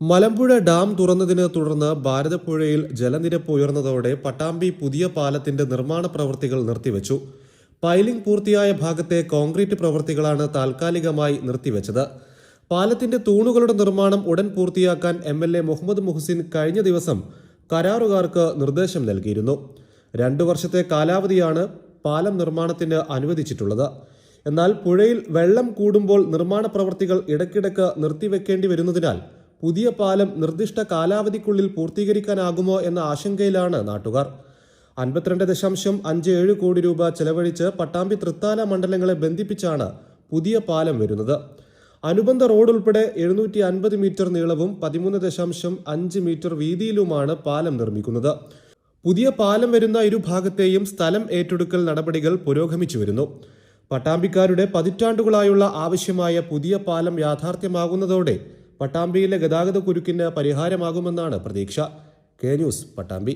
Malampuzha dam തുറന്നതിനെ തുടർന്ന് ഭാരതപ്പുഴയിൽ ജലനിരപ്പ് ഉയർന്നതോടെ പട്ടാമ്പി പുതിയ പാലത്തിന്റെ നിർമ്മാണ പ്രവൃത്തികൾ നിർത്തിവച്ചു. പൈലിംഗ് പൂർത്തിയായ ഭാഗത്തെ കോൺക്രീറ്റ് പ്രവൃത്തികളാണ് താൽക്കാലികമായി നിർത്തിവച്ചത്. പാലത്തിന്റെ തൂണുകളുടെ നിർമ്മാണം ഉടൻ പൂർത്തിയാക്കാൻ M L A Muhammad Muhsin കഴിഞ്ഞ ദിവസം കരാറുകാർക്ക് നിർദ്ദേശം നൽകിയിരുന്നു. രണ്ടു വർഷത്തെ കാലാവധിയാണ് പാലം നിർമ്മാണത്തിന് അനുവദിച്ചിട്ടുള്ളത്. എന്നാൽ പുഴയിൽ വെള്ളം കൂടുമ്പോൾ നിർമ്മാണ പ്രവൃത്തികൾ ഇടയ്ക്കിടയ്ക്ക് നിർത്തിവെക്കേണ്ടി വരുന്നതിനാൽ പുതിയ പാലം നിർദ്ദിഷ്ട കാലാവധിക്കുള്ളിൽ പൂർത്തീകരിക്കാനാകുമോ എന്ന ആശങ്കയിലാണ് നാട്ടുകാർ. അൻപത്തിരണ്ട് ദശാംശം അഞ്ച് ഏഴ് കോടി രൂപ ചെലവഴിച്ച് പട്ടാമ്പി തൃത്താല മണ്ഡലങ്ങളെ ബന്ധിപ്പിച്ചാണ് പുതിയ പാലം വരുന്നത്. അനുബന്ധ റോഡ് ഉൾപ്പെടെ എഴുന്നൂറ്റി അൻപത് മീറ്റർ നീളവും പതിമൂന്ന് ദശാംശം അഞ്ച് മീറ്റർ വീതിയിലുമാണ് പാലം നിർമ്മിക്കുന്നത്. പുതിയ പാലം വരുന്ന ഇരുഭാഗത്തെയും സ്ഥലം ഏറ്റെടുക്കൽ നടപടികൾ പുരോഗമിച്ചു വരുന്നു. പട്ടാമ്പിക്കാരുടെ പതിറ്റാണ്ടുകളായുള്ള ആവശ്യമായ പുതിയ പാലം യാഥാർത്ഥ്യമാകുന്നതോടെ പട്ടാമ്പിയിലെ ഗതാഗത കുരുക്കിന് പരിഹാരമാകുമെന്നാണ് പ്രതീക്ഷ. K News Pattambi.